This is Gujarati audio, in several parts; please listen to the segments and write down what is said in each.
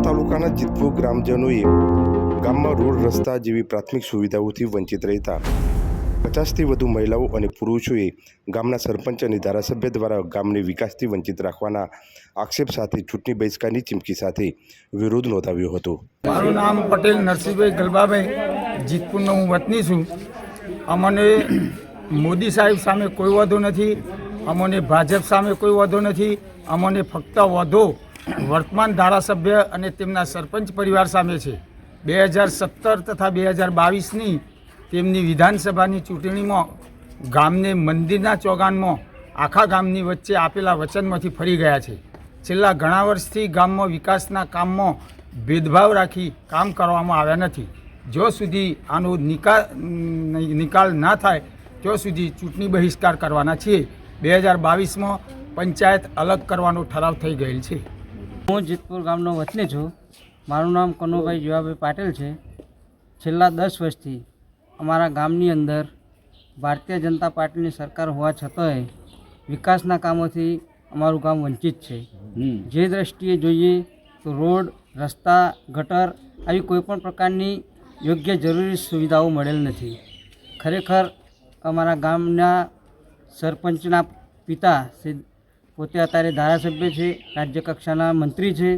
જીતપુર ગ્રામજનોએ ગામમાં રોડ રસ્તા જેવી પ્રાથમિક સુવિધાઓથી વંચિત રહેતા પચાસથી વધુ મહિલાઓ અને પુરુષોએ ગામના સરપંચ અને ધારાસભ્ય દ્વારા ગામને વિકાસથી વંચિત રાખવાના આક્ષેપ સાથે ચૂંટણી બહિષ્કારની ચીમકી સાથે વિરોધ નોંધાવ્યો હતો. મારું નામ પટેલ નરસિંહભાઈ ગલબાભાઈ. જીતપુરનો હું વતની છું. અમને મોદી સાહેબ સામે કોઈ વાંધો નથી. અમને ભાજપ સામે કોઈ વાંધો નથી. અમને ફક્ત વાંધો વર્તમાન ધારાસભ્ય અને તેમના સરપંચ પરિવાર સામે છે. બે હજાર સત્તર તથા બે હજાર બાવીસની તેમની વિધાનસભાની ચૂંટણીમાં ગામને મંદિરના ચોગાનમાં આખા ગામની વચ્ચે આપેલા વચનમાંથી ફરી ગયા છે. છેલ્લા ઘણા વર્ષથી ગામમાં વિકાસના કામમાં ભેદભાવ રાખી કામ કરવામાં આવ્યા નથી. જો સુધી આનો નિકાલ નિકાલ ના થાય ત્યાં સુધી ચૂંટણી બહિષ્કાર કરવાના છીએ. બે હજાર બાવીસમાં પંચાયત અલગ કરવાનો ઠરાવ થઈ ગયેલ છે. હું જીતપુર ગામનો વતની છું. મારું નામ કનુભાઈ જીવાભાઈ પાટીલ છે. છેલ્લા દસ વર્ષથી અમારા ગામની અંદર ભારતીય જનતા પાર્ટીની સરકાર હોવા છતાંય વિકાસના કામોથી અમારું ગામ વંચિત છે. જે દ્રષ્ટિએ જોઈએ તો રોડ રસ્તા ગટર આવી કોઈપણ પ્રકારની યોગ્ય જરૂરી સુવિધાઓ મળેલ નથી. ખરેખર અમારા ગામના સરપંચના પિતા શ્રી પોતે અત્યારે ધારાસભ્ય છે, રાજ્ય કક્ષાના મંત્રી છે.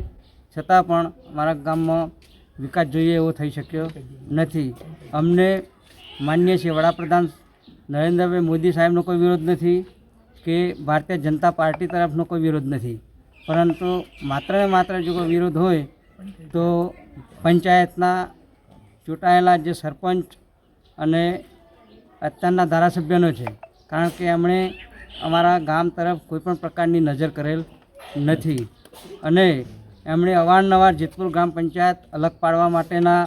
છતાં પણ મારા ગામમાં વિકાસ જોઈએ એવો થઈ શક્યો નથી. અમને માન્ય છે વડાપ્રધાન નરેન્દ્રભાઈ મોદી સાહેબનો કોઈ વિરોધ નથી કે ભારતીય જનતા પાર્ટી તરફનો કોઈ વિરોધ નથી. પરંતુ માત્ર ને માત્ર જો કોઈ વિરોધ હોય તો પંચાયતના ચૂંટાયેલા જે સરપંચ અને અત્યારના ધારાસભ્યનો છે. કારણ કે એમણે અમારા ગામ તરફ કોઈપણ પ્રકારની નજર કરેલ નથી. અને એમણે અવારનવાર જેતપુર ગ્રામ પંચાયત અલગ પાડવા માટેના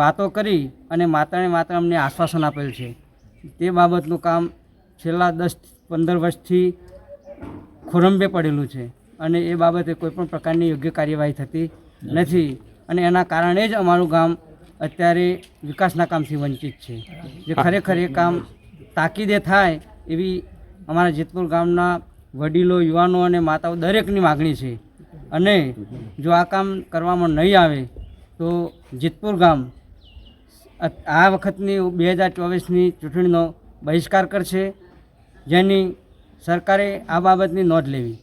વાતો કરી અને માત્રને માત્ર અમને આશ્વાસન આપેલ છે. તે બાબતનું કામ છેલ્લા દસ પંદર વર્ષથી ખોરંબે પડેલું છે અને એ બાબતે કોઈપણ પ્રકારની યોગ્ય કાર્યવાહી થતી નથી અને એના કારણે જ અમારું ગામ અત્યારે વિકાસના કામથી વંચિત છે. જે ખરેખર એ કામ તાકીદે થાય એવી અમારા જેતપુર ગામના વડીલો, યુવાનો અને માતાઓ દરેકની માગણી છે. અને જો આ કામ કરવામાં નહીં આવે, તો જેતપુર ગામ આ વખતની બે હજાર ચોવીસની ચૂંટણીનો બહિષ્કાર કરશે. જેની સરકારે આ બાબતની નોંધ લેવી.